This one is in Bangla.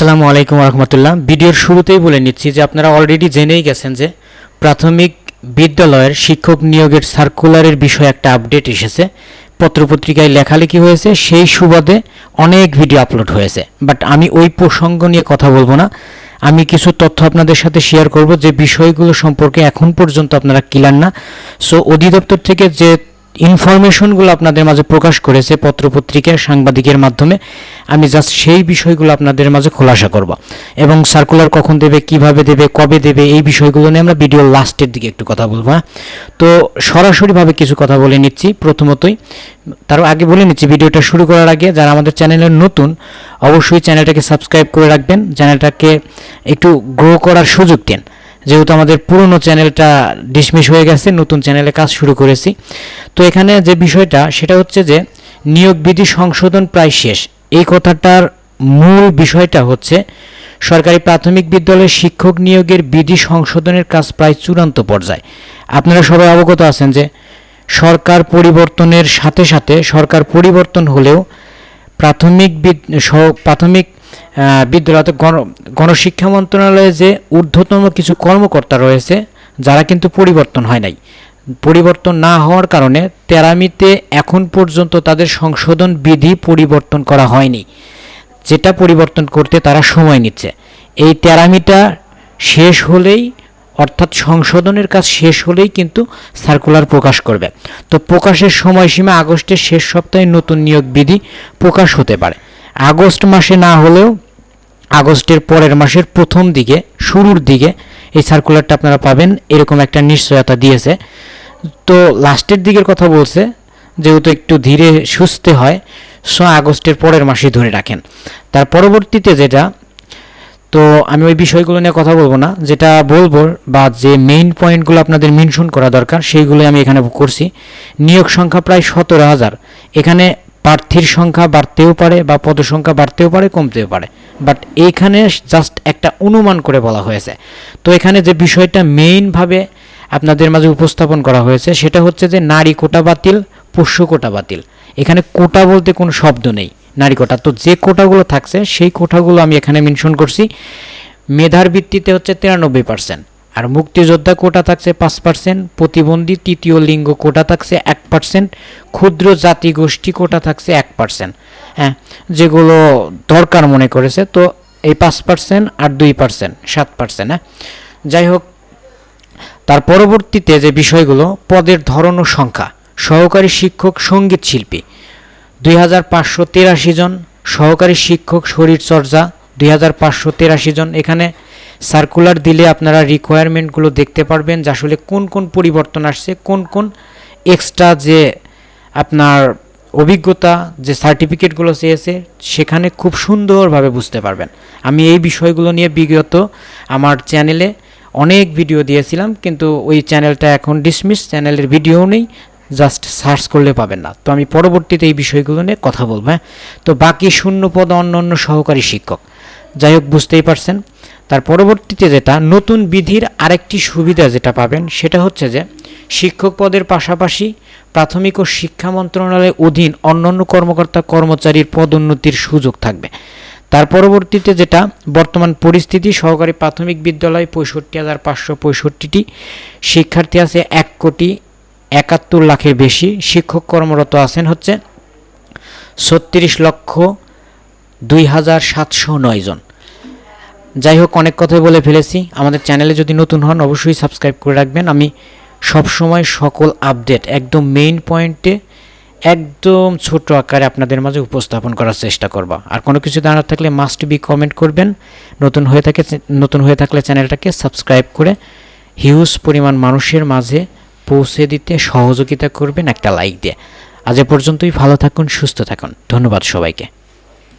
আসসালামু আলাইকুম রহমতুল্লাহ ভিডিওর শুরুতেই বলে নিচ্ছি যে আপনারা অলরেডি জেনেই গেছেন যে প্রাথমিক বিদ্যালয়ের শিক্ষক নিয়োগের সার্কুলারের বিষয়ে একটা আপডেট এসেছে। পত্রপত্রিকায় লেখালেখি হয়েছে, সেই সুবাদে অনেক ভিডিও আপলোড হয়েছে। বাট আমি ওই প্রসঙ্গ নিয়ে কথা বলব না। আমি কিছু তথ্য আপনাদের সাথে শেয়ার করব যে বিষয়গুলো সম্পর্কে এখন পর্যন্ত আপনারা ক্লিয়ার না। সো অধিদপ্তর থেকে যে ইনফরমেশনগুলো আপনাদের মাঝে প্রকাশ করেছে পত্রপত্রিকার সাংবাদিকের মাধ্যমে। আমি জাস্ট সেই বিষয়গুলো আপনাদের মাঝে খোলাসা করব। এবং সার্কুলার কখন দেবে, কীভাবে দেবে, কবে দেবে, এই বিষয়গুলো নিয়ে আমরা ভিডিও লাস্টের দিকে একটু কথা বলব হ্যাঁ? তো সরাসরিভাবে কিছু কথা বলে নিচ্ছি। প্রথমতই, তার আগে বলে নিচ্ছি, ভিডিওটা শুরু করার আগে যারা আমাদের চ্যানেলে নতুন, অবশ্যই চ্যানেলটাকে সাবস্ক্রাইব করে রাখবেন। চ্যানেলটাকে একটু গ্রো করার সুযোগ দেন। যেহেতু আমাদের পুরনো চ্যানেলটা ডিসমিস হয়ে গেছে, নতুন চ্যানেলে কাজ শুরু করেছি। তো এখানে যে বিষয়টা, সেটা হচ্ছে যে নিয়োগ বিধি সংশোধন প্রায় শেষ। এই কথাটার মূল বিষয়টা হচ্ছে, সরকারি প্রাথমিক বিদ্যালয়ের শিক্ষক নিয়োগের বিধি সংশোধনের কাজ প্রায় চূড়ান্ত পর্যায়ে। আপনারা সবাই অবগত আছেন যে সরকার পরিবর্তনের সাথে সাথে সরকার পরিবর্তন হলেও প্রাথমিক প্রাথমিক বিদ্যালয় অর্থাৎ গণ, গণশিক্ষা মন্ত্রণালয়ে যে ঊর্ধ্বতম কিছু কর্মকর্তা রয়েছে, যারা কিন্তু পরিবর্তন হয় নাই। পরিবর্তন না হওয়ার কারণে তেরামিতে এখন পর্যন্ত তাদের সংশোধন বিধি পরিবর্তন করা হয়নি। যেটা পরিবর্তন করতে তারা সময় নিচ্ছে। এই তেরামিটা শেষ হলেই, অর্থাৎ সংশোধনের কাজ শেষ হলেই কিন্তু সার্কুলার প্রকাশ করবে। তো প্রকাশের সময়সীমা আগস্টের শেষ সপ্তাহে নতুন নিয়োগ বিধি প্রকাশ হতে পারে। আগস্ট মাসে না হলেও আগস্টের পরের মাসের প্রথম দিকে, শুরুর দিকে এই সার্কুলারটা আপনারা পাবেন, এরকম একটা নিশ্চয়তা দিয়েছে। তো লাস্টের দিকের কথা বলছে, যেহেতু একটু ধীরে সুস্থে হয় সো আগস্টের পরের মাসে ধরে রাখেন। তার পরবর্তীতে যেটা, তো আমি ওই বিষয়গুলো নিয়ে কথা বলব না, যেটা বলব বা যে মেইন পয়েন্টগুলো আপনাদের মেনশন করা দরকার সেইগুলো আমি এখানে করছি। নিয়োগ সংখ্যা প্রায় সতেরো হাজার। এখানে প্রার্থীর সংখ্যা বাড়তেও পারে বা পদসংখ্যা বাড়তেও পারে, কমতেও পারে। বাট এইখানে জাস্ট একটা অনুমান করে বলা হয়েছে। তো এখানে যে বিষয়টা মেইনভাবে আপনাদের মাঝে উপস্থাপন করা হয়েছে, সেটা হচ্ছে যে নারী কোটা বাতিল পোষ্য কোটা বাতিল। এখানে কোটা বলতে কোনো শব্দ নেই, নারী কোটা। তো যে কোটাগুলো থাকছে, সেই কোটাগুলো আমি এখানে মেনশন করছি। মেধার ভিত্তিতে হচ্ছে তিরানব্বই পার্সেন্ট আর মুক্তিযোদ্ধা কোটা থাকছে পাঁচ পার্সেন্ট প্রতিবন্ধী তৃতীয় লিঙ্গ কোটা থাকছে এক পার্সেন্ট ক্ষুদ্র জাতিগোষ্ঠী কোটা থাকছে এক পার্সেন্ট হ্যাঁ যেগুলো দরকার মনে করেছে, তো এই পাঁচ পার্সেন্ট আর দুই পার্সেন্ট সাত পার্সেন্ট হ্যাঁ। যাই হোক, তার পরবর্তীতে যে বিষয়গুলো, পদের ধরন ও সংখ্যা, সহকারী শিক্ষক, সংগীত শিল্পী, দুই হাজার পাঁচশো তেরাশি জন, সহকারী শিক্ষক শরীরচর্চা দুই হাজার পাঁচশো তেরাশি জন, এখানে সার্কুলার দিলে আপনারা রিকোয়ারমেন্টগুলো দেখতে পারবেন যে আসলে কোন কোন পরিবর্তন আসছে, কোন কোন এক্সট্রা যে আপনার অভিজ্ঞতা, যে সার্টিফিকেটগুলো চেয়েছে, সেখানে খুব সুন্দরভাবে বুঝতে পারবেন। আমি এই বিষয়গুলো নিয়ে বিগত আমার চ্যানেলে অনেক ভিডিও দিয়েছিলাম, কিন্তু ওই চ্যানেলটা এখন ডিসমিস চ্যানেলের ভিডিও নেই জাস্ট সার্চ করলে পাবেন না। তো আমি পরবর্তীতে এই বিষয়গুলো নিয়ে কথা বলব হ্যাঁ? তো বাকি শূন্য পদ অন্য অন্য সহকারী শিক্ষক। যাই হোক, বুঝতেই পারছেন। তার পরবর্তীতে যেটা, নতুন বিধির আরেকটি সুবিধা যেটা পাবেন, সেটা হচ্ছে যে, শিক্ষক পদের পাশাপাশি প্রাথমিক ও শিক্ষা মন্ত্রণালয়ের অধীন অন্যান্য কর্মকর্তা কর্মচারীর পদোন্নতির সুযোগ থাকবে। তার পরবর্তীতে যেটা, বর্তমান পরিস্থিতি, সহকারী প্রাথমিক বিদ্যালয় পঁয়ষট্টি হাজার পাঁচশো পঁয়ষট্টিটি, শিক্ষার্থী আছে এক কোটি একাত্তর লাখের বেশি, শিক্ষক কর্মরত আছেন হচ্ছে ছত্রিশ লক্ষ দুই হাজার সাতশো নয় জন। যাই হোক অনেক কথাই বলে ফেলেছি। আমাদের চ্যানেলে যদি নতুন হন, অবশ্যই সাবস্ক্রাইব করে রাখবেন। আমি সবসময় সকল আপডেট একদম মেইন পয়েন্টে একদম ছোট আকারে আপনাদের মাঝে উপস্থাপন করার চেষ্টা করব। আর কোনো কিছু জানার থাকলে মাস্ট বি কমেন্ট করবেন। নতুন হয়ে থাকে, নতুন হয়ে থাকলে চ্যানেলটাকে সাবস্ক্রাইব করে হিউজ পরিমাণ মানুষের মাঝে পৌঁছে দিতে সহযোগিতা করবেন একটা লাইক দিয়ে। আজ এ পর্যন্তই, ভালো থাকুন, সুস্থ থাকুন। ধন্যবাদ সবাইকে।